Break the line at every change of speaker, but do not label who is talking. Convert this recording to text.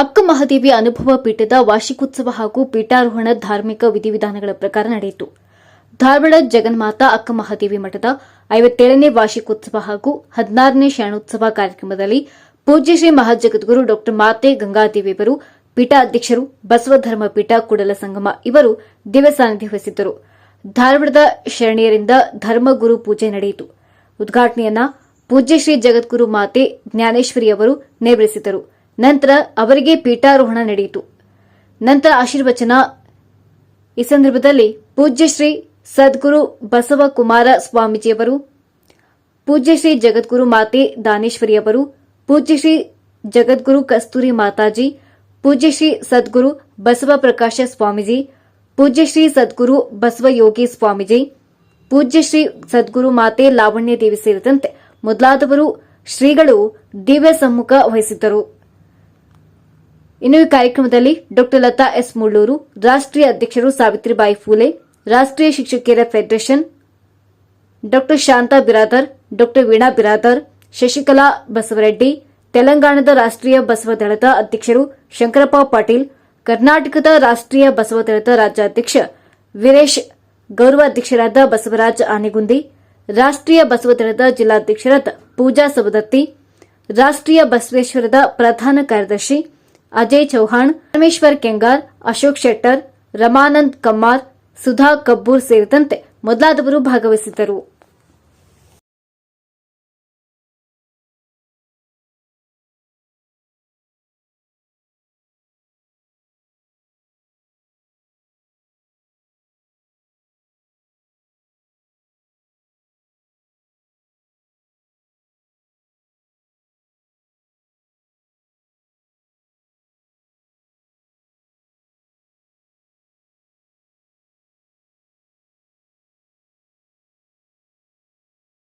ಅಕ್ಕ ಮಹಾದೇವಿ ಅನುಭವ ಪೀಠದ ವಾರ್ಷಿಕೋತ್ಸವ ಹಾಗೂ ಪೀಠಾರೋಹಣ ಧಾರ್ಮಿಕ ವಿಧಿವಿಧಾನಗಳ ಪ್ರಕಾರ ನಡೆಯಿತು. ಧಾರವಾಡ ಜಗನ್ಮಾತಾ ಅಕ್ಕ ಮಹಾದೇವಿ ಮಠದ ಐವತ್ತೇಳನೇ ವಾರ್ಷಿಕೋತ್ಸವ ಹಾಗೂ ಹದಿನಾರನೇ ಶರಣೋತ್ಸವ ಕಾರ್ಯಕ್ರಮದಲ್ಲಿ ಪೂಜ್ಯ ಶ್ರೀ ಮಹಾಜಗದ್ಗುರು ಡಾ ಮಾತೆ ಗಂಗಾದೇವಿಯವರು ಪೀಠಾಧ್ಯಕ್ಷರು, ಬಸವಧರ್ಮ ಪೀಠ ಕೂಡಲ ಸಂಗಮ ಇವರು ದಿವ್ಯ ಸಾನ್ನಿಧ್ಯ ವಹಿಸಿದ್ದರು. ಧಾರವಾಡದ ಶರಣೀಯರಿಂದ ಧರ್ಮಗುರು ಪೂಜೆ ನಡೆಯಿತು. ಉದ್ಘಾಟನೆಯನ್ನ ಪೂಜ್ಯ ಶ್ರೀ ಜಗದ್ಗುರು ಮಾತೆ ಜ್ಞಾನೇಶ್ವರಿ ಅವರು ನೆರವೇರಿಸಿದರು ನಂತರ ಅವರಿಗೆ ಪೀಠಾರೋಹಣ ನಡೆಯಿತು. ನಂತರ ಆಶೀರ್ವಚನ. ಈ ಸಂದರ್ಭದಲ್ಲಿ ಪೂಜ್ಯ ಶ್ರೀ ಸದ್ಗುರು ಬಸವಕುಮಾರ ಸ್ವಾಮೀಜಿಯವರು, ಪೂಜ್ಯ ಶ್ರೀ ಜಗದ್ಗುರು ಮಾತೆ ದಾನೇಶ್ವರಿಯವರು ಪೂಜ್ಯ ಶ್ರೀ ಜಗದ್ಗುರು ಕಸ್ತೂರಿ ಮಾತಾಜಿ, ಪೂಜ್ಯ ಶ್ರೀ ಸದ್ಗುರು ಬಸವ ಪ್ರಕಾಶ ಸ್ವಾಮೀಜಿ, ಪೂಜ್ಯ ಶ್ರೀ ಸದ್ಗುರು ಬಸವಯೋಗಿ ಸ್ವಾಮೀಜಿ, ಪೂಜ್ಯ ಶ್ರೀ ಸದ್ಗುರು ಮಾತೆ ಲಾವಣ್ಯ ದೇವಿ ಸೇರಿದಂತೆ ಮೊದಲಾದವರು ಶ್ರೀಗಳು ದಿವ್ಯ ಸಮ್ಮುಖ ವಹಿಸಿದ್ದರು. ಇನ್ನು ಈ ಕಾರ್ಯಕ್ರಮದಲ್ಲಿ ಡಾಕ್ಟರ್ ಲತಾ ಎಸ್ ಮುಳ್ಳೂರು, ರಾಷ್ಟ್ರೀಯ ಅಧ್ಯಕ್ಷರು ಸಾವಿತ್ರಿಬಾಯಿ ಫೂಲೆ, ರಾಷ್ಟ್ರೀಯ ಶಿಕ್ಷಕಿಯರ federation doctor Shanta Biradar, doctor Veena Biradar, Shashikala Basavareddy, ತೆಲಂಗಾಣದ ರಾಷ್ಟ್ರೀಯ ಬಸವ ದಳದ ಅಧ್ಯಕ್ಷರು ಶಂಕರಪ್ಪ ಪಾಟೀಲ್, ಕರ್ನಾಟಕದ ರಾಷ್ಟ್ರೀಯ ಬಸವ ದಳದ ರಾಜ್ಯಾಧ್ಯಕ್ಷ ವೀರೇಶ್ ಗೌರವಾಧ್ಯಕ್ಷರಾದ ಬಸವರಾಜ ಆನೆಗುಂದಿ, ರಾಷ್ಟ್ರೀಯ ಬಸವ ದಳದ ಜಿಲ್ಲಾಧ್ಯಕ್ಷರಾದ ಪೂಜಾ ಸವದತ್ತಿ, ರಾಷ್ಟ್ರೀಯ ಬಸವೇಶ್ವರದ ಪ್ರಧಾನ ಕಾರ್ಯದರ್ಶಿ ಅಜಯ್ ಚೌಹಾಣ್ ಪರಮೇಶ್ವರ್ ಕೆಂಗಾರ್ ಅಶೋಕ್ ಶೆಟ್ಟರ್ ರಮಾನಂದ್ ಕಮ್ಮಾರ್ ಸುಧಾ ಕಬ್ಬೂರ್ ಸೇರಿದಂತೆ ಮೊದಲಾದವರು ಭಾಗವಹಿಸಿದ್ದರು.